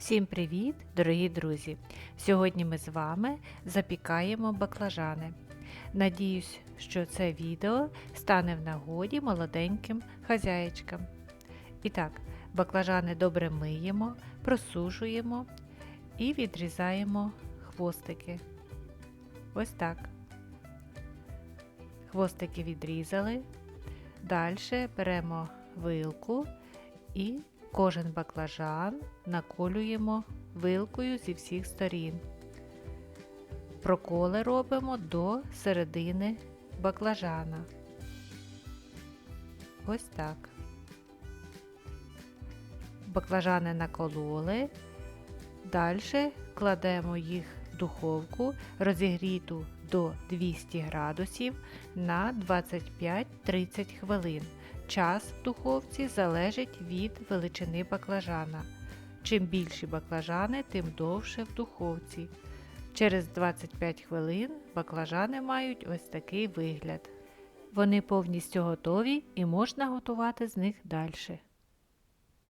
Всім привіт, дорогі друзі! Сьогодні ми з вами запікаємо баклажани. Надіюсь, що це відео стане в нагоді молоденьким хазяєчкам. І так, баклажани добре миємо, просушуємо і відрізаємо хвостики. Ось так. Хвостики відрізали. Далі беремо вилку і Кожен баклажан наколюємо вилкою зі всіх сторін. Проколи робимо до середини баклажана. Ось так. Баклажани накололи. Далі кладемо їх в духовку розігріту до 200 градусів на 25-30 хвилин. Час в духовці залежить від величини баклажана. Чим більші баклажани, тим довше в духовці. Через 25 хвилин баклажани мають ось такий вигляд. Вони повністю готові і можна готувати з них далі.